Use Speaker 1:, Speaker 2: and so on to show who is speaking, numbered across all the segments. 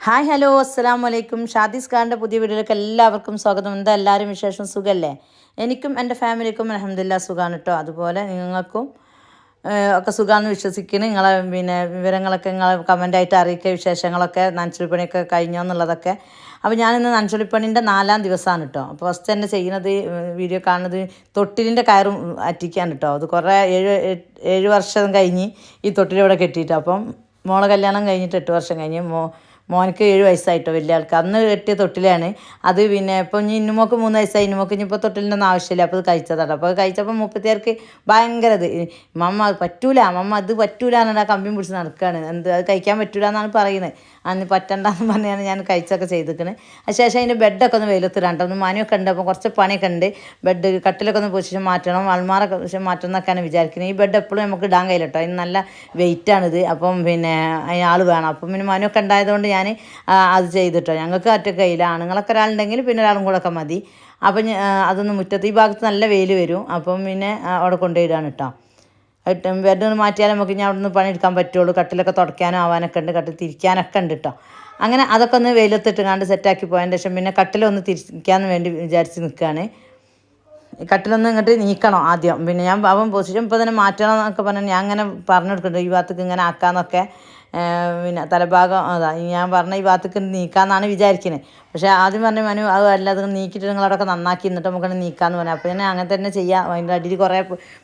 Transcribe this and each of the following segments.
Speaker 1: Hi hello അസ്സാം വലൈക്കും ഷാദിസ് ഖാന്റെ പുതിയ വീഡിയോയിലേക്ക് എല്ലാവർക്കും സ്വാഗതം. എന്താ എല്ലാവരും വിശേഷം? സുഖമല്ലേ എനിക്കും എന്റെ ഫാമിലിക്കും അലഹമില്ല സുഖമാണ് കേട്ടോ അതുപോലെ നിങ്ങൾക്കും ഒക്കെ സുഖമാണെന്ന് വിശ്വസിക്കുന്നു. നിങ്ങളെ പിന്നെ വിവരങ്ങളൊക്കെ നിങ്ങളെ കമന്റായിട്ട് അറിയിക്കുക വിശേഷങ്ങളൊക്കെ നനച്ചുളിപ്പണിയൊക്കെ കഴിഞ്ഞോ എന്നുള്ളതൊക്കെ. അപ്പോൾ ഞാനിന്ന് നനച്ചുളിപ്പണിന്റെ നാലാം ദിവസമാണ് കേട്ടോ അപ്പോൾ ഫസ്റ്റ് തന്നെ ചെയ്യുന്നത് വീഡിയോ കാണുന്നത് തൊട്ടിലിന്റെ കയറും അറ്റിക്കാൻ കേട്ടോ അത് കുറേ ഏഴ് ഏഴ് വർഷം കഴിഞ്ഞ് ഈ തൊട്ടിലിവിടെ കെട്ടിയിട്ട് അപ്പം മോളെ കല്യാണം കഴിഞ്ഞിട്ട് എട്ട് വർഷം കഴിഞ്ഞ് മോ മോനക്ക് ഏഴ് വയസ്സായിട്ടോ വലിയ ആൾക്ക് അന്ന് കെട്ടിയ തൊട്ടിലാണ്. അത് പിന്നെ ഇപ്പോൾ ഇനി ഇന്നുമോക്ക് മൂന്ന് വയസ്സായി. ഇന്നുമോക്ക് ഇനിയിപ്പോൾ തൊട്ടിലിന്റെ ഒന്നും ആവശ്യമില്ല. അപ്പോൾ അത് കഴിച്ചതാണ്. അപ്പോൾ കഴിച്ചപ്പോൾ മുപ്പത്തിയാർക്ക് ഭയങ്കര ഇത്. മമ്മ പറ്റൂല. മമ്മ അത് പറ്റൂല എന്നാണ് ആ കമ്പിയും പിടിച്ച് നടക്കുകയാണ്. എന്ത്? അത് കഴിക്കാൻ പറ്റൂല എന്നാണ് പറയുന്നത്. അന്ന് പറ്റണ്ടെന്ന് പറഞ്ഞാണ് ഞാൻ കഴിച്ചൊക്കെ ചെയ്തിരിക്കുന്നത് അതിനുശേഷം അതിന്റെ ബെഡൊക്കെ ഒന്ന് വെയിലത്തിടാണ്ട് ഒന്ന് മാനിയൊക്കെ ഉണ്ട്. അപ്പോൾ കുറച്ച് പണിയൊക്കെ ഉണ്ട്. ബെഡ് കട്ടിലൊക്കെ ഒന്ന് പൊസിഷൻ മാറ്റണം. അൾമാറൊക്കെ മാറ്റണം എന്നൊക്കെയാണ് വിചാരിക്കുന്നത് ഈ ബെഡ് എപ്പോഴും നമുക്ക് ഇടാൻ കഴിയില്ല കേട്ടോ. അതിന് നല്ല വെയിറ്റാണിത്. അപ്പം പിന്നെ അതിന് ആൾ വേണം. അപ്പം പിന്നെ മാനിയൊക്കെ ഉണ്ടായതുകൊണ്ട് ഞാൻ അത് ചെയ്തിട്ടോ. ഞങ്ങൾക്ക് ഒറ്റ കയ്യില്ല ആണുങ്ങളൊക്കെ ഒരാളുണ്ടെങ്കിൽ പിന്നെ ഒരാളും കൂടെ ഒക്കെ മതി. അപ്പം അതൊന്ന് മുറ്റത്ത് ഈ ഭാഗത്ത് നല്ല വെയിൽ വരും. അപ്പം പിന്നെ അവിടെ കൊണ്ടുപോയിടാണ് കേട്ടോ. ബെഡ് മാറ്റിയാൽ നമുക്ക് ഇനി അവിടെ നിന്ന് പണിയെടുക്കാൻ പറ്റുള്ളൂ. കട്ടിലൊക്കെ തുടയ്ക്കാനും ആവാനൊക്കെ ഉണ്ട് കട്ടിൽ തിരിക്കാനൊക്കെ ഉണ്ട് കേട്ടോ അങ്ങനെ അതൊക്കെ ഒന്ന് വെയിലത്തിട്ട് കണ്ട് സെറ്റാക്കി പോയതിന്റെ ശേഷം പിന്നെ കട്ടിലൊന്ന് തിരിക്കാൻ വേണ്ടി വിചാരിച്ച് നിൽക്കുകയാണ് കട്ടിലൊന്നും ഇങ്ങോട്ട് നീക്കണം ആദ്യം. പിന്നെ ഞാൻ അവൻ പൊസിഷൻ ഇപ്പോൾ തന്നെ മാറ്റണം എന്നൊക്കെ പറഞ്ഞാൽ ഞാൻ അങ്ങനെ പറഞ്ഞു കൊടുക്കുന്നുണ്ട്. ഈ ഭാഗത്തേക്ക് ഇങ്ങനെ ആക്കാന്നൊക്കെ ഏഹ് പിന്നെ തലഭാഗം അതാ ഞാൻ പറഞ്ഞ ഈ ഭാഗത്തേക്ക് നീക്കാമെന്നാണ് വിചാരിക്കുന്നത് പക്ഷേ ആദ്യം പറഞ്ഞ മനു അത് അല്ല നീക്കിയിട്ട് നിങ്ങളവിടെയൊക്കെ നന്നാക്കി എന്നിട്ട് നമുക്ക് നീക്കാന്ന് പറഞ്ഞു. അപ്പോൾ ഞാൻ അങ്ങനെ തന്നെ ചെയ്യാം. അതിന്റെ അടിയിൽ കുറേ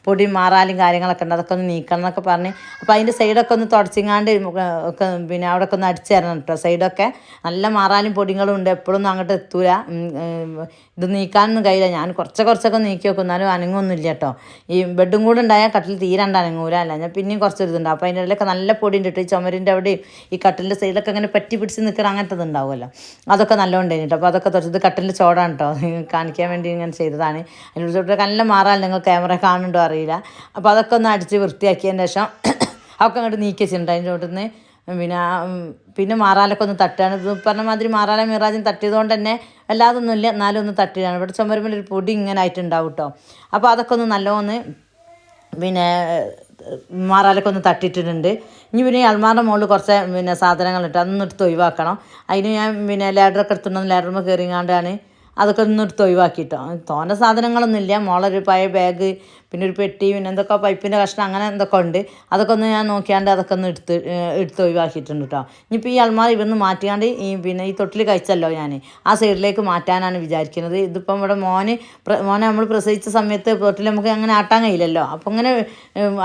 Speaker 1: പൊടി മാറാലും കാര്യങ്ങളൊക്കെ ഉണ്ട്. അതൊക്കെ ഒന്ന് നീക്കണം എന്നൊക്കെ പറഞ്ഞ്. അപ്പോൾ അതിന്റെ സൈഡൊക്കെ ഒന്ന് തുടച്ചിങ്ങാണ്ട് ഒക്കെ പിന്നെ അവിടെയൊക്കെ ഒന്ന് അടിച്ചു തരണം കേട്ടോ. സൈഡൊക്കെ നല്ല മാറാലും പൊടികളും ഉണ്ട്. എപ്പോഴൊന്നും അങ്ങോട്ട് എത്തൂല. ഇത് നീക്കാനൊന്നും കഴിയില്ല. ഞാൻ കുറച്ച് കുറച്ചൊക്കെ നീക്കി വെക്കും. എന്നാലും അനങ്ങൊന്നും ഇല്ല കേട്ടോ. ഈ ബെഡും കൂടെ ഉണ്ടായാൽ കട്ടിൽ തീരണ്ട അനങ്ങൂല. അല്ല ഞാൻ പിന്നെയും കുറച്ച് ഇതുണ്ട്. അപ്പോൾ അതിന്റെ ഇടയിലൊക്കെ നല്ല പൊടി ഉണ്ട് കേട്ടോ. ഈ ചുമരിന്റെ അവിടെയും ഈ കട്ടിലിന്റെ സൈഡിലൊക്കെ അങ്ങനെ പറ്റി പിടിച്ച് നിൽക്കണം അങ്ങനത്തെ ഉണ്ടാവുമല്ലോ. അതൊക്കെ നല്ലോണം ഉണ്ടായിരുന്നു അപ്പോൾ അതൊക്കെ തുടച്ചത് കട്ടിലിന്റെ ചോടാണ് കേട്ടോ കാണിക്കാൻ വേണ്ടി ഇങ്ങനെ ചെയ്തതാണ്. അതിന്റെ ചോട്ട് നല്ല മാറാൻ നിങ്ങൾ ക്യാമറ കാണുന്നുണ്ടോ അറിയില്ല. അപ്പോൾ അതൊക്കെ ഒന്ന് അടിച്ച് വൃത്തിയാക്കിയതിന് ശേഷം അതൊക്കെ അങ്ങോട്ട് നീക്കി വെച്ചിട്ടുണ്ട്. അതിന്റെ ചോട്ടിൽ നിന്ന് പിന്നെ പിന്നെ മാറാലൊക്കെ ഒന്ന് തട്ടുകയാണ് ഇത് പറഞ്ഞ മാതിരി മാറാല മിറാജും തട്ടിയതുകൊണ്ട് തന്നെ അല്ലാതൊന്നുമില്ല എന്നാലും ഒന്ന് തട്ടിയതാണ്. ഇവിടെ ചുമരുമ്പോൾ ഒരു പൊടി ഇങ്ങനെ ആയിട്ടുണ്ടാവും കേട്ടോ അപ്പോൾ അതൊക്കെ ഒന്ന് നല്ലോന്ന് പിന്നെ മാറാലൊക്കെ ഒന്ന് തട്ടിയിട്ടിട്ടുണ്ട്. ഇനി പിന്നെ ഈ അൽമാറിന്റെ മുകളിൽ കുറച്ച് പിന്നെ സാധനങ്ങളിട്ട് അതൊന്നും ഒഴിവാക്കണം. അതിന് ഞാൻ പിന്നെ ലാഡറൊക്കെ എടുത്തിട്ടുണ്ടെന്ന് ലാഡറുമ്പോൾ കയറിങ്ങാണ്ടാണ് അതൊക്കെ ഒന്ന് എടുത്ത് ഒഴിവാക്കിട്ടോ തോന സാധനങ്ങളൊന്നും ഇല്ല. മോളൊരു പഴയ ബാഗ് പിന്നെ ഒരു പെട്ടി പിന്നെ എന്തൊക്കെ പൈപ്പിന്റെ കഷ്ണം അങ്ങനെ എന്തൊക്കെ ഉണ്ട്. അതൊക്കെ ഒന്ന് ഞാൻ നോക്കിയാണ്ട് അതൊക്കെ ഒന്ന് എടുത്ത് എടുത്ത് ഒഴിവാക്കിയിട്ടുണ്ട് കേട്ടോ ഇനിയിപ്പോൾ ഈ അൾമാർ ഇവിടുന്ന് മാറ്റിയാണ്ട് ഈ പിന്നെ ഈ തൊട്ടിൽ കഴിച്ചല്ലോ ഞാൻ ആ സൈഡിലേക്ക് മാറ്റാനാണ് വിചാരിക്കുന്നത്. ഇതിപ്പം ഇവിടെ മോന് മോനെ നമ്മൾ പ്രസവിച്ച സമയത്ത് തൊട്ടിൽ നമുക്ക് അങ്ങനെ ആട്ടാൻ കഴിയില്ലല്ലോ. അപ്പം അങ്ങനെ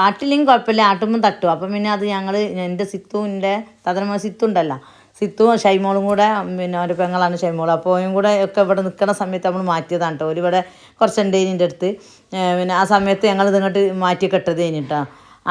Speaker 1: ആട്ടില്ലെങ്കിൽ കുഴപ്പമില്ല. ആട്ടുമ്പം തട്ടും. അപ്പം പിന്നെ അത് ഞങ്ങൾ എന്റെ സിത്തുവിന്റെ തതനമ സിത്തു ഉണ്ടല്ലോ സിത്തുവും ഷൈമോളും കൂടെ പിന്നെ ഒരു പെങ്ങളാണ് ഷൈമോൾ അപ്പോൾ അവയും കൂടെ ഒക്കെ ഇവിടെ നിൽക്കുന്ന സമയത്ത് നമ്മൾ മാറ്റിയതാണ് കേട്ടോ ഇവിടെ കുറച്ചുണ്ട് ഇതിന്റെ അടുത്ത്. പിന്നെ ആ സമയത്ത് ഞങ്ങൾ ഇതിങ്ങോട്ട് മാറ്റി കെട്ടത് കഴിഞ്ഞിട്ടാ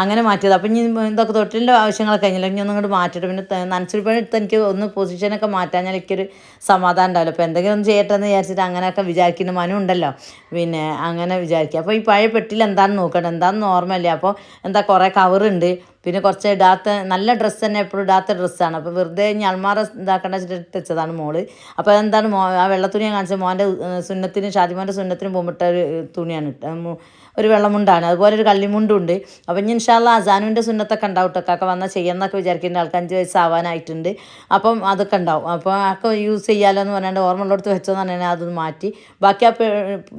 Speaker 1: അങ്ങനെ മാറ്റിയത്. അപ്പം ഇനി ഇതൊക്കെ തൊട്ടിന്റെ ആവശ്യങ്ങളൊക്കെ കഴിഞ്ഞില്ല? ഇനി ഒന്നും ഇങ്ങോട്ട് മാറ്റിയിട്ട് പിന്നെ നനച്ചിൽ പണി എടുത്ത് എനിക്ക് ഒന്ന് പൊസിഷനൊക്കെ മാറ്റാഞ്ഞാൽ എനിക്കൊരു സമാധാനം ഉണ്ടാവില്ല. അപ്പോൾ എന്തെങ്കിലും ഒന്ന് ചെയ്യട്ടെ എന്ന് വിചാരിച്ചിട്ട് അങ്ങനെയൊക്കെ വിചാരിക്കുന്ന മനു ഉണ്ടല്ലോ. പിന്നെ അങ്ങനെ വിചാരിക്കുക. അപ്പോൾ ഈ പഴയ പെട്ടിയിൽ എന്താണെന്ന് നോക്കണം എന്താണെന്ന് ഓർമ്മയില്ല. അപ്പോൾ എന്താ കുറേ കവറുണ്ട് പിന്നെ കുറച്ച് ഇടാത്ത നല്ല ഡ്രസ്സ് തന്നെ എപ്പോഴും ഇടാത്ത ഡ്രസ്സാണ് അപ്പോൾ വെറുതെ ഇനി അൾമാറ ഇതാക്കേണ്ട വെച്ചതാണ് മോൾ. അപ്പോൾ എന്താണ് മോ ആ വെള്ള തുണിയാണ് ഞാൻ കാണിച്ചത് മോന്റെ സുന്നത്തിന് ഷാജിമോന്റെ സുന്നത്തിന് പോകുമ്പോട്ട ഒരു തുണിയാണ് ഒരു വെള്ളമുണ്ടാണ്. അതുപോലെ ഒരു കള്ളിമുണ്ടുണ്ട്. അപ്പോൾ ഇനി ഇൻഷാല്ല അസാനുവിന്റെ സുന്നത്തൊക്കെ ഉണ്ടാവും കേട്ടൊക്കെ വന്നാൽ ചെയ്യാമെന്നൊക്കെ വിചാരിക്കുന്ന ആൾക്ക് അഞ്ച് വയസ്സാവാനായിട്ടുണ്ട് അപ്പം അതൊക്കെ ഉണ്ടാവും. അപ്പോൾ ഒക്കെ യൂസ് ചെയ്യാമല്ലോ എന്ന് പറഞ്ഞാൽ ഓർമ്മ വെച്ചോ എന്ന് പറഞ്ഞാൽ അതൊന്ന് മാറ്റി. ബാക്കി ആ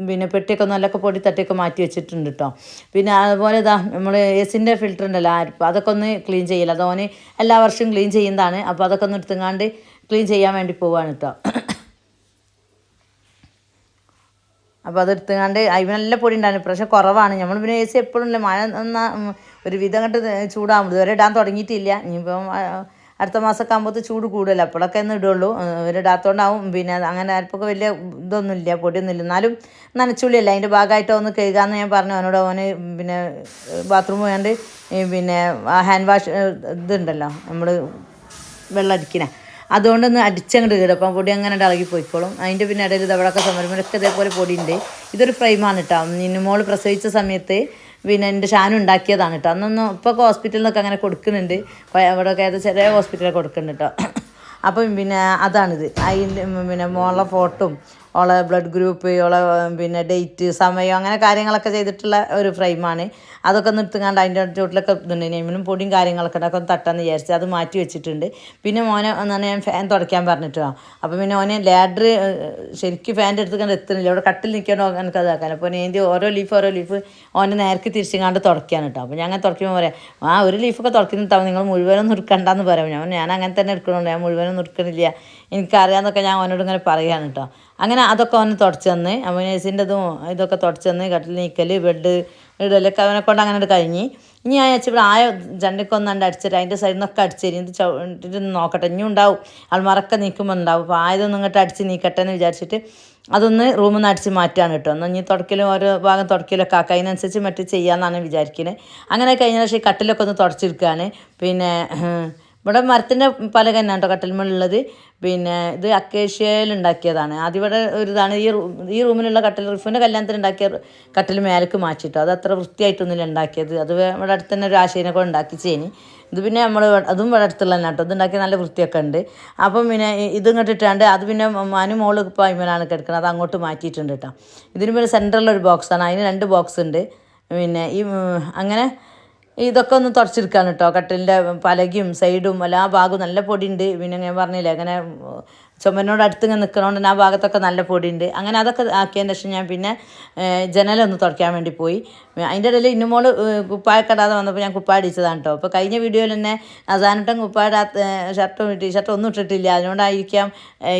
Speaker 1: പിന്നെ പെട്ടിയൊക്കെ നല്ലൊക്കെ പൊടി തട്ടിയൊക്കെ മാറ്റി വെച്ചിട്ടുണ്ട് കേട്ടോ പിന്നെ അതുപോലെ ഇതാ നമ്മൾ എസിന്റെ ഫിൽറ്റർ ഉണ്ടല്ലോ. അതൊക്കെ ഒന്ന് ക്ലീൻ ചെയ്യില്ല അത് എല്ലാ വർഷവും ക്ലീൻ ചെയ്യുന്നതാണ്. അപ്പോൾ അതൊക്കെ ഒന്ന് എടുത്തുങ്ങാണ്ട് ക്ലീൻ ചെയ്യാൻ വേണ്ടി പോവാണ് കേട്ടോ അപ്പോൾ അത് എടുത്തുകൊണ്ട് അതിന് നല്ല പൊടി ഉണ്ടായിരുന്നു. പക്ഷേ കുറവാണ്. നമ്മൾ പിന്നെ എ സി എപ്പോഴും മഴ ഒരു വിധം കണ്ട് ചൂടാകുമ്പോൾ ഇതുവരെ ഇടാൻ തുടങ്ങിയിട്ടില്ല. ഇനിയിപ്പം അടുത്ത മാസമൊക്കെ ആകുമ്പോൾ ചൂട് കൂടുതലാണ് അപ്പോഴൊക്കെ ഒന്ന് ഇടുള്ളൂ. ഇടാത്തോണ്ടാവും. പിന്നെ അങ്ങനെ ആർപ്പൊക്കെ വലിയ ഇതൊന്നും ഇല്ല പൊടിയൊന്നും ഇല്ല എന്നാലും നനച്ചുള്ളിയല്ല അതിന്റെ ഭാഗമായിട്ട് ഒന്ന് കഴുകാമെന്ന് ഞാൻ പറഞ്ഞു. അവനോട് അവന് പിന്നെ ബാത്റൂം പോയാണ്ട് പിന്നെ ഹാൻഡ് വാഷ് ഇതുണ്ടല്ലോ നമ്മൾ വെള്ളം അടിക്കണ. അതുകൊണ്ടൊന്ന് അടിച്ചങ്ങോട്ട് കീടും അപ്പം പൊടി അങ്ങനെ ഇളകി പോയിക്കോളും. അതിന്റെ പിന്നെ ഇടയിൽ ഇത് അവിടെയൊക്കെ സമരമൊക്കെ ഇതേപോലെ പൊടിയുണ്ട്. ഇതൊരു ഫ്രെയിമാണ് കേട്ടോ നിന്നുമോൾ പ്രസവിച്ച സമയത്ത് പിന്നെ എന്റെ ഷാൻ ഉണ്ടാക്കിയതാണ് കേട്ടോ അന്നൊന്നും ഇപ്പോൾ ഹോസ്പിറ്റലിൽ നിന്നൊക്കെ അങ്ങനെ കൊടുക്കുന്നുണ്ട്. അവിടെ അവിടെയൊക്കെ ഏത് ചെറിയ ഹോസ്പിറ്റലിൽ കൊടുക്കുന്നുണ്ട് കേട്ടോ അപ്പം പിന്നെ അതാണിത്. അതിന്റെ പിന്നെ മോളെ ഫോട്ടും ഓളെ ബ്ലഡ് ഗ്രൂപ്പ് ഓളെ പിന്നെ ഡേറ്റ് സമയം അങ്ങനെ കാര്യങ്ങളൊക്കെ ചെയ്തിട്ടുള്ള ഒരു ഫ്രെയിമാണ് അതൊക്കെ നിർത്തുകൊണ്ട് അതിന്റെ ചുവട്ടിലൊക്കെ ഇതുണ്ട്. നെയ്മിനും പൊടിയും കാര്യങ്ങളൊക്കെ ഉണ്ട്. അതൊക്കെ ഒന്ന് തട്ടാന്ന് വിചാരിച്ച് അത് മാറ്റി വെച്ചിട്ടുണ്ട്. പിന്നെ മോനെ ഒന്നാണ് ഞാൻ ഫാൻ തുടയ്ക്കാൻ പറഞ്ഞിട്ടോ. അപ്പോൾ പിന്നെ ഓനെ ലാഡർ ശരിക്കും ഫാന്റെ അടുത്ത് കണ്ട് എത്തുന്നില്ല. അവിടെ കട്ടിൽ നിൽക്കണോ എനിക്ക് അതാക്കാൻ അപ്പോൾ നീന്തി ഓരോ ലീഫ് ഓരോ ലീഫ് ഓനെ നേരക്ക് തിരിച്ചിങ്ങാണ്ട് തുടയ്ക്കാൻ കേട്ടോ അപ്പോൾ ഞാൻ അങ്ങനെ തുടയ്ക്കുമ്പോൾ പറയാം ആ ഒരു ലീഫൊക്കെ തുടയ്ക്കുന്നുണ്ടാവും നിങ്ങൾ മുഴുവനും നുറുക്കണ്ടെന്ന് പറയാം. ഞാൻ ഞാൻ അങ്ങനെ തന്നെ എടുക്കണോ ഞാൻ മുഴുവനും നുറുക്കണില്ല എനിക്കറിയാമെന്നൊക്കെ ഞാൻ അവനോട് ഇങ്ങനെ പറയുകയാണ് കേട്ടോ അങ്ങനെ അതൊക്കെ അവന് തുടച്ചെന്ന് അമനേസിന്റെതും ഇതൊക്കെ തുടച്ചെന്ന് കട്ടിൽ നീക്കൽ ബെഡ് ഇടലൊക്കെ അവനെ കൊണ്ട് അങ്ങനെ കഴിഞ്ഞ്. ഇനി ആ വെച്ചാൽ ഇവിടെ ആയ കണ്ട് അടിച്ചിട്ട് അതിന്റെ സൈഡിൽ നിന്നൊക്കെ അടിച്ചേരി ഇത് ചവിട്ടിട്ട് നോക്കട്ടെ. ഇനി ഉണ്ടാവും. ആൾ ആൾമാരൊക്കെ നീക്കുമ്പോൾ ഉണ്ടാവും അപ്പോൾ ആയതൊന്നും ഇങ്ങോട്ട് അടിച്ച് നീക്കട്ടെ എന്ന് വിചാരിച്ചിട്ട് അതൊന്ന് റൂമിൽ നിന്ന് അടിച്ച് മാറ്റാണ് കേട്ടോ. എന്നാൽ ഇനി തുടക്കലും ഓരോ ഭാഗം തുടക്കലൊക്കെ ആക്കുക അതിനനുസരിച്ച് മറ്റു ചെയ്യാമെന്നാണ് വിചാരിക്കുന്നത് അങ്ങനെ കഴിഞ്ഞ പക്ഷേ കട്ടിലൊക്കെ ഒന്ന് തുടച്ചെടുക്കുകയാണ് പിന്നെ ഇവിടെ മരത്തിന്റെ തന്നെ കേട്ടോ കട്ടിൽമുള്ളത് പിന്നെ ഇത് അക്കേഷ്യയിൽ ഉണ്ടാക്കിയതാണ്. ആദ്യം ഇവിടെ ഒരു ഇതാണ് ഈ ഈ റൂമിലുള്ള കട്ടൽ റിഫിന്റെ കല്യാണത്തിന് ഉണ്ടാക്കിയ കട്ടിൽ മേലേക്ക് മാറ്റിട്ടോ അത് അത്ര വൃത്തിയായിട്ടൊന്നുമില്ല ഉണ്ടാക്കിയത്. അത് ഇവിടെ അടുത്ത് തന്നെ ഒരു ആശയനെ കൂടെ ഉണ്ടാക്കി ചെയ്നി ഇത് പിന്നെ നമ്മൾ അതും ഇവിടെ അടുത്തുള്ള തന്നെ കേട്ടോ. ഇതുണ്ടാക്കി നല്ല വൃത്തിയൊക്കെ ഉണ്ട്. അപ്പം പിന്നെ ഇത് ഇങ്ങോട്ട് ഇട്ടാണ്ട് അത് പിന്നെ മനു മോൾ ഇപ്പോൾ അയിമലാണ് കിടക്കുന്നത് അത് അങ്ങോട്ട് മാറ്റിയിട്ടുണ്ട് കേട്ടോ. ഇതിന് പിന്നെ സെന്ററിലൊരു ബോക്സാണ് അതിന് രണ്ട് ബോക്സ് ഉണ്ട്. പിന്നെ ഈ അങ്ങനെ ഇതൊക്കെ ഒന്ന് തുടച്ചെടുക്കാൻ കേട്ടോ. കട്ടിലിന്റെ പലകയും സൈഡും എല്ലാ ഭാഗവും നല്ല പൊടിയുണ്ട്. പിന്നെ ഞാൻ പറഞ്ഞില്ലേ അങ്ങനെ ചുമരിനോട് അടുത്ത് ഇങ്ങനെ നിൽക്കണോണ്ട് ആ ഭാഗത്തൊക്കെ നല്ല പൊടിയുണ്ട്. അങ്ങനെ അതൊക്കെ ആക്കിയതിന് ശേഷം ഞാൻ പിന്നെ ജനലൊന്ന് തുടയ്ക്കാൻ വേണ്ടി പോയി. അതിന്റെ ഇടയിൽ ഇന്നുമോൾ കുപ്പായ കടാതെ വന്നപ്പോൾ ഞാൻ കുപ്പായ അടിച്ചതാണ് കേട്ടോ അപ്പോൾ കഴിഞ്ഞ വീഡിയോയിൽ തന്നെ അസാനിട്ടും കുപ്പായ ഇടാത്ത ഷർട്ടും ടീഷർട്ടും ഒന്നും ഇട്ടിട്ടില്ല. അതുകൊണ്ടായിരിക്കാം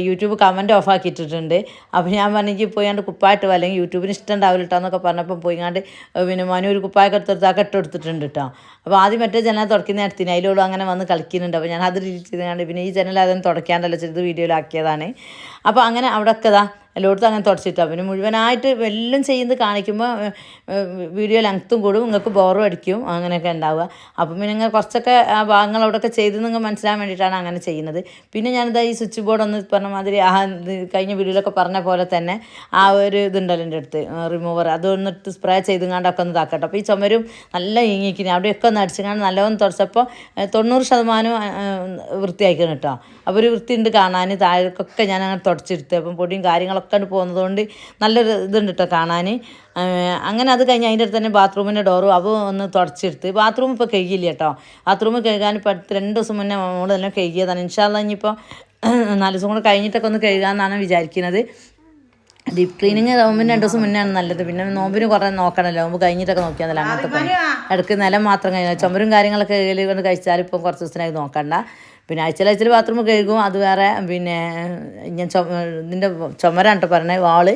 Speaker 1: യൂട്യൂബ് കമന്റ് ഓഫ് ആക്കിയിട്ടിട്ടുണ്ട്. അപ്പോൾ ഞാൻ പറഞ്ഞെങ്കിൽ പോയി കണ്ട് കുപ്പായിട്ട് അല്ലെങ്കിൽ യൂട്യൂബിന് ഇഷ്ടം ഉണ്ടാവില്ല കേട്ടോ എന്നൊക്കെ പറഞ്ഞപ്പോൾ കണ്ട് പിന്നെ മനു ഒരു കുപ്പായൊക്കെ എടുത്തെടുത്താൽ കെട്ടെടുത്തിട്ടുണ്ട് കേട്ടോ അപ്പോൾ ആദ്യം മറ്റേ ജനൽ തുടക്കുന്ന നേരത്തിന് അതിലോളും അങ്ങനെ വന്ന് കളിക്കുന്നുണ്ട്. അപ്പോൾ ഞാൻ അത് ഡിലീറ്റ് ചെയ്ത് കണ്ട് പിന്നെ ഈ ജനൽ അതൊന്നും തുടയ്ക്കാണ്ടല്ലോ ചെറുത് വീഡിയോയിലാക്കിയതാണ് അപ്പോൾ അങ്ങനെ അവിടെ ഒക്കെ എല്ലായിടത്തും അങ്ങനെ തുടച്ചിട്ടാണ് പിന്നെ മുഴുവനായിട്ട് എല്ലാം ചെയ്യുന്നത് കാണിക്കുമ്പോൾ വീഡിയോ ലെങ്ത്തും കൂടും നിങ്ങൾക്ക് ബോറും അടിക്കും അങ്ങനെയൊക്കെ ഉണ്ടാവുക. അപ്പം പിന്നെ നിങ്ങൾ കുറച്ചൊക്കെ ആ ഭാഗങ്ങൾ അവിടെയൊക്കെ ചെയ്ത് നിങ്ങൾ മനസ്സിലാൻ വേണ്ടിയിട്ടാണ് അങ്ങനെ ചെയ്യുന്നത്. പിന്നെ ഞാനിതാ ഈ സ്വിച്ച് ബോർഡ് ഒന്ന് പറഞ്ഞ മാതിരി ആ കഴിഞ്ഞ വീഡിയോയിലൊക്കെ പറഞ്ഞ പോലെ തന്നെ ആ ഒരു ഇതുണ്ടല്ലോ എന്റെ അടുത്ത് റിമൂവർ അതൊന്നിട്ട് സ്പ്രേ ചെയ്തുകൊണ്ടൊക്കെ ഒന്ന് ഇതാക്കട്ടെ. അപ്പോൾ ഈ ചുമരും നല്ല ഈങ്ങിക്കിനി അവിടെയൊക്കെ ഒന്ന് അടിച്ചുകൊണ്ട് നല്ലവണ്ണം തുടച്ചപ്പോൾ തൊണ്ണൂറ് ശതമാനം വൃത്തിയാക്കണം കേട്ടോ. അപ്പോൾ ഒരു വൃത്തിയുണ്ട് കാണാൻ. താഴേക്കൊക്കെ ഞാൻ അങ്ങനെ തുടച്ചെടുത്ത് അപ്പം പൊടിയും കാര്യങ്ങളൊക്കെ പോകുന്നതുകൊണ്ട് നല്ലൊരു ഇതുണ്ട് കേട്ടോ കാണാൻ അങ്ങനെ അത് കഴിഞ്ഞ് അതിന്റെ അടുത്ത് തന്നെ ബാത്റൂമിന്റെ ഡോറും അവ ഒന്ന് തുടച്ചെടുത്ത്. ബാത്റൂം ഇപ്പോൾ കഴുകിയില്ല കേട്ടോ. ബാത്റൂം കഴുകാൻ ഇപ്പോൾ അടുത്ത് രണ്ട് ദിവസം മുന്നേ നമ്മൾ തന്നെ കഴുകിയതാണ്. ഇൻഷാല്ല ഇനിയിപ്പോൾ നാല് ദിവസം കൂടെ കഴിഞ്ഞിട്ടൊക്കെ ഒന്ന് കഴുകാമെന്നാണ് വിചാരിക്കുന്നത്. ഡീപ് ക്ലീനിങ് നോമ്പിന് രണ്ട് ദിവസം മുന്നേ ആണ് നല്ലത്. പിന്നെ നോമ്പിന് കുറേ നോക്കണമല്ലോ നോമ്പ് കഴിഞ്ഞിട്ടൊക്കെ നോക്കിയാൽ നല്ല അങ്ങനത്തെ ഇടയ്ക്ക് ഇടയ്ക്ക് നിലം മാത്രം കഴിഞ്ഞാൽ ചുമരും കാര്യങ്ങളൊക്കെ കൊണ്ട് കഴിച്ചാൽ ഇപ്പം കുറച്ച് ദിവസത്തിനായി നോക്കണ്ട. പിന്നെ ആഴ്ചയിൽ ആഴ്ചയിൽ ബാത്റൂം കഴുകും അത് വേറെ പിന്നെ ഞാൻ ചുമ ഇതിന്റെ ചുമരാണ് കേട്ടോ പറഞ്ഞത് വാൾ.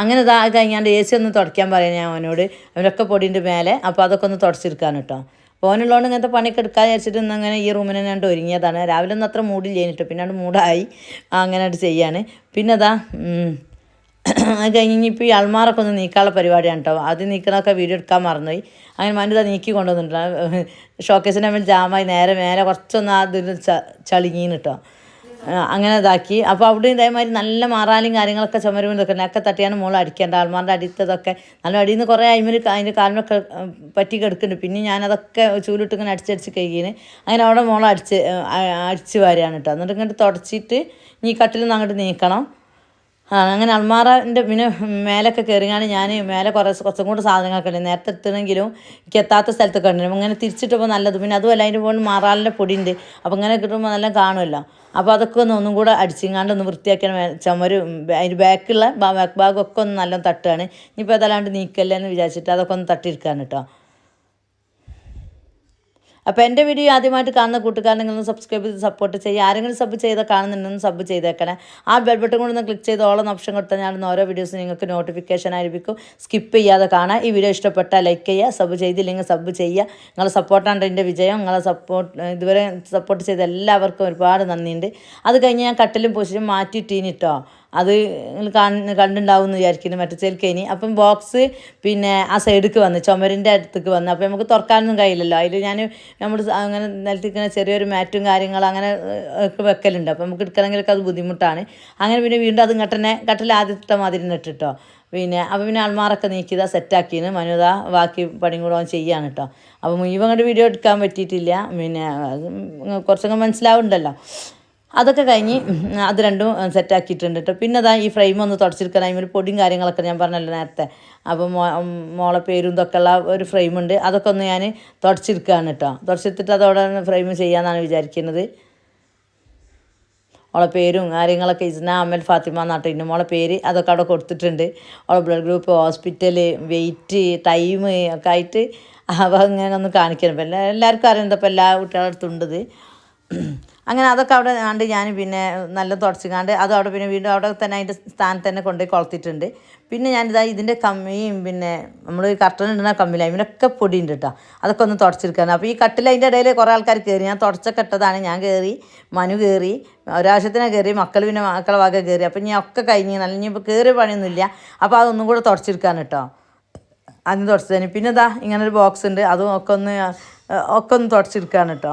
Speaker 1: അങ്ങനെ ഇതാ കഴിഞ്ഞാണ്ട് എ സി ഒന്ന് തുടയ്ക്കാൻ പറയാം ഞാൻ അവനോട്. അവനൊക്കെ പൊടിന്റെ മേലെ. അപ്പോൾ അതൊക്കെ ഒന്ന് തുടച്ചെടുക്കാൻ കേട്ടോ ഫോനുള്ളതുകൊണ്ട് ഇങ്ങനത്തെ പണിയൊക്കെ എടുക്കാൻ വിചാരിച്ചിട്ട് ഇന്ന് അങ്ങനെ ഈ റൂമിനെ ഞാൻ ഒരുങ്ങിയതാണ്. രാവിലെ ഒന്നും അത്ര മൂടില്ല കഴിഞ്ഞിട്ട് പിന്നെ അത് മൂടായി. അങ്ങനെ അത് ചെയ്യാണ്. പിന്നെ അതാ അത് കഴിഞ്ഞ് ഇപ്പോൾ ഈ അൽമാറൊക്കെ ഒന്ന് നീക്കാനുള്ള പരിപാടിയാണ് കേട്ടോ. അത് നീക്കണമൊക്കെ വീഡിയോ എടുക്കാൻ മറന്നുപോയി. അങ്ങനെ മനുത നീക്കി കൊണ്ടുവന്നിട്ടുണ്ട്. ഷോക്കേസിന്റെ മേൽ ജാമായി നേരെ മേലെ കുറച്ചൊന്ന് അതിൽ ചളിങ്ങീന്ന് കേട്ടോ. അങ്ങനെ ഇതാക്കി. അപ്പോൾ അവിടെ ഇതേമാതിരി നല്ല മാറാലും കാര്യങ്ങളൊക്കെ ചുമരും ഇതൊക്കെ ഒക്കെ തട്ടിയാണ് മോൾ അടിക്കേണ്ട ആൾമാരുടെ അടിത്തതൊക്കെ നല്ല അടിയിൽ നിന്ന് കുറേ അയിമര് അതിന്റെ കാലിനൊക്കെ പറ്റി കിടക്കുന്നുണ്ട്. പിന്നെ ഞാനതൊക്കെ ചൂലിട്ട് ഇങ്ങനെ അടിച്ചടിച്ച് കഴിയുന്നത് അങ്ങനെ അവിടെ മോൾ അടിച്ച് അടിച്ച് വരികയാണ് കേട്ടോ. എന്നിട്ട് ഇങ്ങോട്ട് തുടച്ചിട്ട് ഈ കട്ടിൽ അങ്ങോട്ട് നീക്കണം. അങ്ങനെ അൽമാറിന്റെ പിന്നെ മേലൊക്കെ കയറിയാണ് ഞാൻ മേലെ കുറേ കുറച്ചും കൂടെ സാധനങ്ങളൊക്കെ ഉണ്ട്. നേരത്തെ എത്തണമെങ്കിലും എനിക്ക് എത്താത്ത സ്ഥലത്തൊക്കെ ഉണ്ട് അങ്ങനെ തിരിച്ചിട്ടപ്പോൾ നല്ലത്. പിന്നെ അതുമല്ല അതിന്റെ പോകുന്ന മാറാലിന്റെ പൊടി ഉണ്ട് അപ്പോൾ അങ്ങനെ കിട്ടുമ്പോൾ നല്ല കാണുമല്ലോ. അപ്പോൾ അതൊക്കെ ഒന്ന് ഒന്നും കൂടെ അടിച്ചിങ്ങാണ്ട് ഒന്ന് വൃത്തിയാക്കിയാണ് ചുമര് അതിന്റെ ബാക്കുള്ള ബാക്ക് ഭാഗമൊക്കെ ഒന്ന് നല്ല തട്ടുകയാണ്. ഇനിയിപ്പോൾ അതല്ലാണ്ട് നീക്കല്ലേ എന്ന് വിചാരിച്ചിട്ട് അതൊക്കെ ഒന്ന് തട്ടിയിരിക്കുകയാണ് കേട്ടോ. അപ്പോൾ എന്റെ വീഡിയോ ആദ്യമായിട്ട് കാണുന്ന കൂട്ടുകാരനെങ്കിലും സബ്സ്ക്രൈബ് ചെയ്ത് സപ്പോർട്ട് ചെയ്യുക ആരെങ്കിലും സബ് ചെയ്താൽ കാണുന്നുണ്ടെന്ന് സബ് ചെയ്തേക്കണേ. ആ ബെൽ ബട്ടൺ കൊണ്ട് ഒന്ന് ക്ലിക്ക് ചെയ്ത് ഓളം ഓപ്ഷൻ കൊടുത്താൽ ഞാൻ ഓരോ വീഡിയോസ് നിങ്ങൾക്ക് നോട്ടിഫിക്കേഷൻ ആയിരിക്കും. സ്കിപ്പ് ചെയ്യാതെ കാണാം. ഈ വീഡിയോ ഇഷ്ടപ്പെട്ടാൽ ലൈക്ക് ചെയ്യുക സബ് ചെയ്തില്ലെങ്കിൽ സബ് ചെയ്യുക. നിങ്ങളെ സപ്പോർട്ടാണ് എന്റെ വിജയം. നിങ്ങളെ സപ്പോർട്ട് ഇതുവരെ സപ്പോർട്ട് ചെയ്ത എല്ലാവർക്കും ഒരുപാട് നന്ദിയുണ്ട്. അത് കഴിഞ്ഞ് ഞാൻ കട്ടിലും പൊസിഷൻ മാറ്റിയിട്ടീനിട്ടോ അത് കണ്ടുണ്ടാവും എന്ന് വിചാരിക്കുന്നു. മറ്റേ ചെൽക്കേനി. അപ്പം ബോക്സ് പിന്നെ ആ സൈഡിലേക്ക് വന്ന് ചുമരിന്റെ അടുത്തേക്ക് വന്ന് അപ്പോൾ നമുക്ക് തുറക്കാനൊന്നും കഴിയില്ലല്ലോ. അതിൽ ഞാൻ നമ്മൾ അങ്ങനെ നിലത്തിക്കുന്ന ചെറിയൊരു മാറ്റും കാര്യങ്ങളും അങ്ങനെ ഒക്കെ വെക്കലുണ്ട്. അപ്പോൾ നമുക്ക് എടുക്കണമെങ്കിലൊക്കെ അത് ബുദ്ധിമുട്ടാണ്. അങ്ങനെ പിന്നെ വീണ്ടും അത് ഘട്ടനെ കട്ടിൽ ആദ്യത്തെ മാതിരി ഇട്ടിട്ടോ പിന്നെ അപ്പോൾ പിന്നെ അൽമാറൊക്കെ നീക്കിയതാ സെറ്റാക്കിയത് മനുത ബാക്കി പണിയും കൂടെ ചെയ്യാണ് കേട്ടോ അപ്പോൾ മുഴുവൻ വീഡിയോ എടുക്കാൻ പറ്റിയിട്ടില്ല. പിന്നെ കുറച്ചൊക്കെ മനസ്സിലാവുന്നുണ്ടല്ലോ അതൊക്കെ കഴിഞ്ഞ് അത് രണ്ടും സെറ്റാക്കിയിട്ടുണ്ട് കേട്ടോ പിന്നെ അതാ ഈ ഫ്രെയിം ഒന്ന് തുടച്ചെടുക്കാൻ അതിന് പൊടിയും കാര്യങ്ങളൊക്കെ ഞാൻ പറഞ്ഞല്ലോ നേരത്തെ. അപ്പോൾ മോ മോളെ പേരും ഇതൊക്കെ ഉള്ള ഒരു ഫ്രെയിം ഉണ്ട്. അതൊക്കെ ഒന്ന് ഞാൻ തുടച്ചിരിക്കുകയാണ് കേട്ടോ തുടച്ചെടുത്തിട്ട് അതോടെ ഫ്രെയിം ചെയ്യാമെന്നാണ് വിചാരിക്കുന്നത്. ഓളെ പേരും കാര്യങ്ങളൊക്കെ ഇസ്ന അമൽ ഫാത്തിമ ഇನ್ನು മോളെ പേര് അതൊക്കെ അവിടെ കൊടുത്തിട്ടുണ്ട്. ഓളെ blood group hospital wait time ഒക്കെ ആയിട്ട് അപ്പോൾ അങ്ങനെ ഒന്ന് കാണിക്കണം. ഇപ്പം എല്ലാ എല്ലാവർക്കും അറിയുന്നത് ഇപ്പം എല്ലാ കുട്ടികളുടെ അടുത്തുണ്ടത് അങ്ങനെ അതൊക്കെ അവിടെ കണ്ട് ഞാൻ പിന്നെ നല്ല തുടച്ചിക്കാണ്ട് അത് അവിടെ പിന്നെ വീണ്ടും അവിടെ തന്നെ അതിന്റെ സ്ഥാനത്ത് തന്നെ കൊണ്ടുപോയി കൊളത്തിയിട്ടുണ്ട്. പിന്നെ ഞാനിതാ ഇതിന്റെ കമ്മിയും പിന്നെ നമ്മൾ കർട്ടൻ ഇടുന്ന കമ്മിയിൽ അതിനൊക്കെ പൊടി ഉണ്ട് കേട്ടോ. അതൊക്കെ ഒന്ന് തുടച്ചെടുക്കാണ് അപ്പോൾ ഈ കട്ടിൽ അതിന്റെ ഇടയിൽ കുറേ ആൾക്കാർ കയറി. ഞാൻ തുടച്ചൊക്കെ ഇട്ടതാണ്. ഞാൻ കയറി മനു കയറി ഒരാവശ്യത്തിനെ കയറി മക്കൾ പിന്നെ മക്കളെ വക കയറി. അപ്പോൾ ഞാൻ ഒക്കെ കഴിഞ്ഞ് നല്ല ഇപ്പോൾ കയറിയ പണിയൊന്നുമില്ല. അപ്പോൾ അതൊന്നും കൂടെ തുടച്ചെടുക്കാൻ കേട്ടോ. അതിന് തുടച്ചതിന് പിന്നെ ഇതാ ഇങ്ങനൊരു ബോക്സ് ഉണ്ട്. അതും ഒക്കെ ഒന്ന് ഒക്കെ ഒന്ന് തുടച്ചെടുക്കുകയാണ് കേട്ടോ.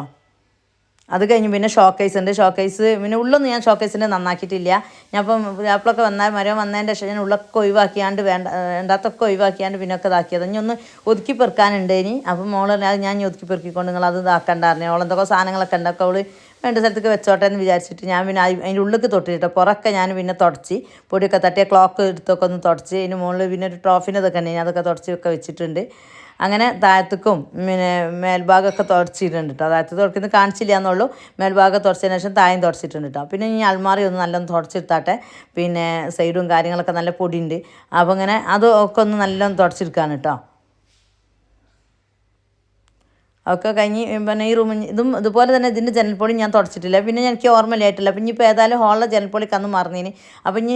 Speaker 1: അത് കഴിഞ്ഞ് പിന്നെ ഷോക്കേസ് ഉണ്ട് ഷോക്കേസ് പിന്നെ ഉള്ളൊന്നും ഞാൻ ഷോക്കേസിന്റെ നന്നാക്കിയിട്ടില്ല. ഞാൻ ഇപ്പം ആപ്പിളൊക്കെ വന്നാൽ മരം വന്നതിന്റെ ശേഷം ഞാൻ ഉള്ളൊക്കെ ഒഴിവാക്കിയാണ്ട് വേണ്ട വേണ്ടാത്തൊക്കെ ഒഴിവാക്കിയാണ്ട് പിന്നെ ഒക്കെ ഇതാക്കിയത്. ഇനി ഒന്ന് ഒതുക്കി പെറുക്കാനുണ്ട് ഇനി. അപ്പം പറഞ്ഞു, അത് ഞാൻ ഒതുക്കി പെറുക്കിക്കൊണ്ട് നിങ്ങൾ അത് ഇതാക്കണ്ടായിരുന്നു ഓളെന്തൊക്കെ സാധനങ്ങളൊക്കെ ഉണ്ട്. ഒക്കെ അവൾ വേണ്ട സ്ഥലത്തേക്ക് വെച്ചോട്ടെ എന്ന് വിചാരിച്ചിട്ട് ഞാൻ പിന്നെ അതിന്റെ ഉള്ളിലേക്ക് തൊട്ടിട്ട് പുറക്കെ ഞാൻ പിന്നെ തുടച്ച് പൊടിയൊക്കെ തട്ടിയ ക്ലോക്ക് എടുത്തൊക്കെ ഒന്ന് തുടച്ച് അതിന് മുകളിൽ പിന്നെ ഒരു ട്രോഫിനതൊക്കെ ഇതൊക്കെ ഉണ്ട് അതൊക്കെ തുടച്ചൊക്കെ വെച്ചിട്ടുണ്ട്. അങ്ങനെ താഴത്തേക്കും പിന്നെ മേൽഭാഗമൊക്കെ തുടച്ചിട്ടുണ്ട് കേട്ടോ താഴത്ത് തുടക്കുന്നത് കാണിച്ചില്ല എന്നുള്ളൂ. മേൽഭാഗം തുടച്ചതിന് ശേഷം താഴെയും തുടച്ചിട്ടുണ്ട് കേട്ടോ പിന്നെ ഈ അൽമാറി ഒന്ന് നല്ലോണം തുടച്ചെടുത്താട്ടെ. പിന്നെ സൈഡും കാര്യങ്ങളൊക്കെ നല്ല പൊടിയുണ്ട്. അപ്പോൾ അങ്ങനെ അതൊക്കെ ഒന്ന് നല്ലോണം തുടച്ചെടുക്കാണ് കേട്ടോ ഒക്കെ കഴിഞ്ഞ് പിന്നെ ഈ റൂമിൽ ഇതും ഇതുപോലെ തന്നെ ഇതിന്റെ ജനൽപ്പൊടി ഞാൻ തുടച്ചിട്ടില്ല. പിന്നെ എനിക്ക് ഓർമ്മയിലായിട്ടില്ല അപ്പം ഇനിയിപ്പോൾ ഏതായാലും ഹോളിലെ ജനൽപ്പൊളിക്ക് അന്ന് മറന്നീന്. അപ്പം ഇനി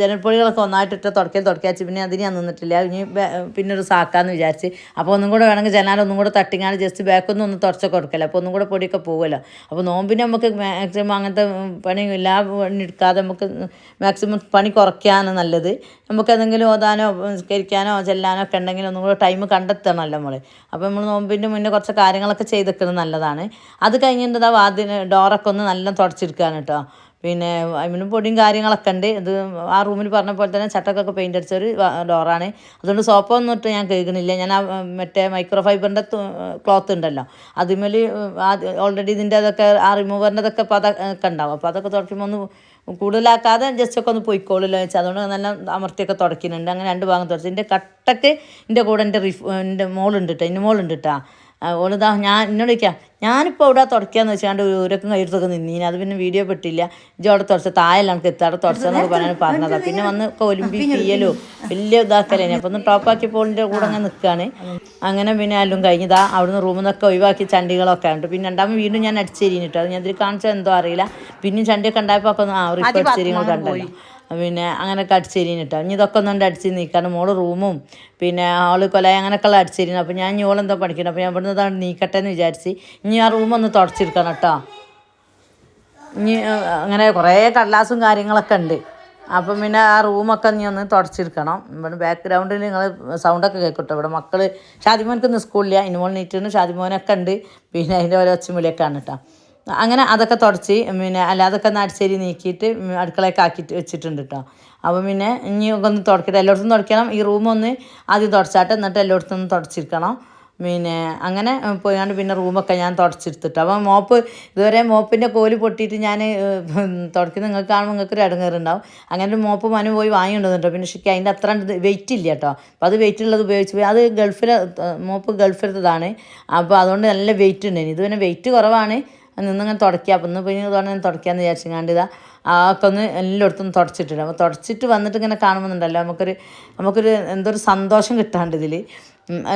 Speaker 1: ജനൽപ്പൊടികളൊക്കെ ഒന്നായിട്ടിട്ട് തുടക്കൽ തുടക്കാച്ച്. പിന്നെ അതിന് ഞാൻ നിന്നിട്ടില്ല. ഇനി പിന്നെ ഒരു സാക്കാന്ന് വിചാരിച്ച്. അപ്പോൾ ഒന്നും കൂടെ വേണമെങ്കിൽ ജനാലൊന്നും കൂടെ തട്ടിങ്ങാണ്ട് ജസ്റ്റ് ബാക്കൊന്നും ഒന്ന് തുടച്ചൊക്കെ കൊടുക്കില്ല. അപ്പോൾ ഒന്നും കൂടെ പൊടിയൊക്കെ പോകുമല്ലോ അപ്പോൾ നോമ്പിന് നമുക്ക് മാക്സിമം അങ്ങനത്തെ പണി എല്ലാ പണി എടുക്കാതെ നമുക്ക് മാക്സിമം പണി കുറയ്ക്കാണ് നല്ലത്. നമുക്ക് എന്തെങ്കിലും ഓതാനോ സംസ്കരിക്കാനോ ചെല്ലാനോ ഒക്കെ ഉണ്ടെങ്കിൽ ഒന്നും കൂടെ ടൈം കണ്ടെത്തണമല്ലോ നമ്മൾ അപ്പോൾ നമ്മൾ നോമ്പിന്റെ മുന്നേ കുറച്ച് കാര്യങ്ങളൊക്കെ ചെയ്തെക്കുന്നത് നല്ലതാണ്. അത് കഴിഞ്ഞിട്ട് ആ വാതിന് ഡോറൊക്കെ ഒന്ന് നല്ല തുടച്ചെടുക്കുകയാണ് കേട്ടോ. പിന്നെ അതിന് പൊടിയും കാര്യങ്ങളൊക്കെ ഉണ്ട്. ഇത് ആ റൂമിൽ പറഞ്ഞ പോലെ തന്നെ ചട്ടക്കൊക്കെ പെയിന്റ് അടിച്ച ഒരു ഡോറാണ്. അതുകൊണ്ട് സോപ്പൊന്നും ഇട്ട് ഞാൻ കേൾക്കുന്നില്ല ഞാൻ ആ മറ്റേ മൈക്രോ ഫൈബറിന്റെ ക്ലോത്ത് ഉണ്ടല്ലോ. അതിമേൽ ഓൾറെഡി ഇതിന്റെ അതൊക്കെ ആ റിമൂവറിന്റെ അതൊക്കെ അപ്പോൾ അതൊക്കെ ഉണ്ടാവും. അപ്പോൾ അതൊക്കെ തുടയ്ക്കുമ്പോൾ ഒന്ന് കൂടുതലാക്കാതെ ജസ്റ്റ് ഒക്കെ ഒന്ന് പൊയ്ക്കോളൂല്ലോ വെച്ചാൽ അതുകൊണ്ട് നല്ല അമർത്തിയൊക്കെ തുടയ്ക്കുന്നുണ്ട്. അങ്ങനെ രണ്ട് ഭാഗം തുടച്ചു. എന്റെ കട്ടക്ക് എന്റെ കൂടെ എന്റെ റിഫ് എന്റെ മോളുണ്ട് കേട്ടോ എന്റെ മോളുണ്ട് കേട്ടോ ഓളിതാ ഞാൻ എന്നോട് ചോദിക്കാം ഞാനിപ്പോൾ അവിടെ തുടക്കാന്ന് വെച്ചാണ്ട് ഓരോക്കും കയ്യെടുത്തൊക്കെ നിന്നീന്. അത് പിന്നെ വീഡിയോ പെട്ടില്ല. ഇജ് അവിടെ തുടച്ച താഴെല്ലാം നമുക്ക് എത്താടെ തുടച്ചെന്നൊക്കെ പറയാൻ പറഞ്ഞതാ. പിന്നെ വന്ന് ഒലിമ്പി പിയ്യലോ വലിയ ഇതാക്കലേ അപ്പം ഒന്ന് ടോപ്പാക്കി പോളിന്റെ കൂടെ അങ്ങനെ നിൽക്കുകയാണ് അങ്ങനെ പിന്നെ എല്ലാം കഴിഞ്ഞതാ അവിടുന്ന് റൂമിൽ നിന്നൊക്കെ ഒഴിവാക്കി ചണ്ടികളൊക്കെ ഉണ്ട് പിന്നെ രണ്ടാമത് വീണ്ടും ഞാൻ അടിച്ചേരിഞ്ഞിട്ട് അത് ഞാൻ ഇതിൽ കാണിച്ചാൽ എന്തോ അറിയില്ല. പിന്നെ ചണ്ടിയൊക്കെ ഉണ്ടായപ്പോൾ ഒന്ന് ആ റിപ്പോർട്ട് അടിച്ചേരിങ്ങൾ കണ്ടല്ലോ. പിന്നെ അങ്ങനെയൊക്കെ അടിച്ചേരിന് കേട്ടോ. ഇനി ഇതൊക്കെ ഒന്നുകൊണ്ട് അടിച്ച് നീക്കാണ്ട് മോൾ റൂമും പിന്നെ ആൾ കൊല അങ്ങനെയൊക്കെയുള്ള അടിച്ചേരിന് അപ്പോൾ ഞാൻ ഇനി പഠിക്കണം അപ്പോൾ ഞാൻ ഇവിടുന്ന് ഇതാണ് നീക്കട്ടെ എന്ന് വിചാരിച്ച് ഇനി ആ റൂമൊന്ന് ഒന്ന് തുടച്ചെടുക്കണം കേട്ടോ. ഇനി അങ്ങനെ കുറേ കടലാസും കാര്യങ്ങളൊക്കെ ഉണ്ട്. അപ്പം പിന്നെ ആ റൂമൊക്കെ നീ ഒന്ന് തുടച്ചെടുക്കണം ഇവിടെ ബാക്ക്ഗ്രൗണ്ടിൽ നിങ്ങൾ സൗണ്ടൊക്കെ കേൾക്കട്ടോ. ഇവിടെ മക്കൾ ഷാദിമോനക്കൊന്നും സ്കൂളില്ല ഇനിമോൾ നീറ്റിന് ഷാദിമോനൊക്കെ ഉണ്ട്. പിന്നെ അതിന്റെ ഓരോ ഒച്ചമുളിയൊക്കെ ആണ് കേട്ടോ. അങ്ങനെ അതൊക്കെ തുടച്ച് പിന്നെ അല്ലാതൊക്കെ ഒന്ന് അടിച്ചേരി നീക്കിയിട്ട് അടുക്കളയൊക്കെ ആക്കിയിട്ട് വെച്ചിട്ടുണ്ട് കേട്ടോ അപ്പോൾ പിന്നെ ഇനി ഒന്ന് തുടക്കട്ടെ. എല്ലായിടത്തും തുടക്കണം. ഈ റൂമൊന്ന് ആദ്യം തുടച്ചാട്ടെ എന്നിട്ട് എല്ലായിടത്തും ഒന്ന് തുടച്ചിരിക്കണം. പിന്നെ അങ്ങനെ പോയാണ്ട് പിന്നെ റൂമൊക്കെ ഞാൻ തുടച്ചെടുത്തിട്ട്. അപ്പം മോപ്പ് ഇതുവരെ മോപ്പിന്റെ കോൽ പൊട്ടിയിട്ട് ഞാൻ തുടക്കി നിങ്ങൾക്ക് കാണുമ്പോൾ നിങ്ങൾക്ക് ഒരു ഇടങ്ങേറുണ്ടാവും. അങ്ങനെ ഒരു മോപ്പ് മനു പോയി വാങ്ങിയിട്ടുണ്ടോ പിന്നെ ശരിക്കും അതിന്റെ അത്ര വെയിറ്റ് ഇല്ല കേട്ടോ അപ്പോൾ അത് വെയിറ്റ് ഉള്ളത് ഉപയോഗിച്ച് പോയി. അത് ഗൾഫിലെ മോപ്പ് ഗൾഫിലത്തതാണ്. അപ്പോൾ അതുകൊണ്ട് നല്ല വെയിറ്റ് ഉണ്ട്. ഇത് പിന്നെ വെയിറ്റ് കുറവാണ്. നിന്നിങ്ങനെ തുടക്കുക അപ്പം ഇന്ന് പിന്നെ ഇതുകൊണ്ട് ഞാൻ തുടയ്ക്കാമെന്ന് വിചാരിച്ചങ്ങാണ്ട് ഇതാ ഒക്കെ ഒന്ന് എല്ലായിടത്തും തുടച്ചിട്ടുണ്ട് അപ്പോൾ തുടച്ചിട്ട് വന്നിട്ട് ഇങ്ങനെ കാണുമെന്നുണ്ടല്ലോ നമുക്കൊരു നമുക്കൊരു എന്തൊരു സന്തോഷം കിട്ടാണ്ട് ഇതിൽ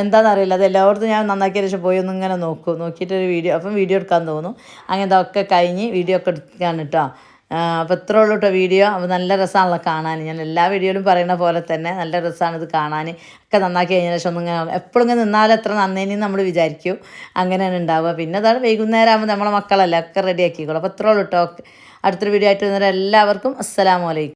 Speaker 1: എന്താണെന്ന് അറിയില്ല. അത് എല്ലായിടത്തും ഞാൻ നന്നാക്കിയ ശേഷം പോയി ഒന്ന് ഇങ്ങനെ നോക്കും. നോക്കിയിട്ട് ഒരു വീഡിയോ അപ്പം വീഡിയോ എടുക്കാൻ തോന്നും. അങ്ങനെ ഇതൊക്കെ കഴിഞ്ഞ് വീഡിയോ ഒക്കെ എടുക്കാൻ കേട്ടോ അപ്പോൾ ഇത്രേ ഉള്ളൂ കേട്ടോ വീഡിയോ. അപ്പോൾ നല്ല രസമാണല്ലോ കാണാൻ. ഞാൻ എല്ലാ വീഡിയോയിലും പറയുന്ന പോലെ തന്നെ നല്ല രസമാണ് ഇത് കാണാൻ. ഒക്കെ നന്നാക്കി കഴിഞ്ഞ ശേഷം ഒന്നിങ്ങനെ എപ്പോഴും ഇങ്ങനെ നിന്നാലും എത്ര നന്നേനി നമ്മൾ വിചാരിക്കും. അങ്ങനെയാണ് ഉണ്ടാവുക പിന്നെ അതാണ് വൈകുന്നേരം ആകുമ്പോൾ നമ്മളെ മക്കളല്ലേ ഒക്കെ റെഡി ആക്കിക്കോളും. അപ്പോൾ ഇത്രേ ഉള്ളൂ കേട്ടോ അടുത്തൊരു വീഡിയോ ആയിട്ട് വരുന്നവരെ എല്ലാവർക്കും അസ്സലാമു അലൈക്കും.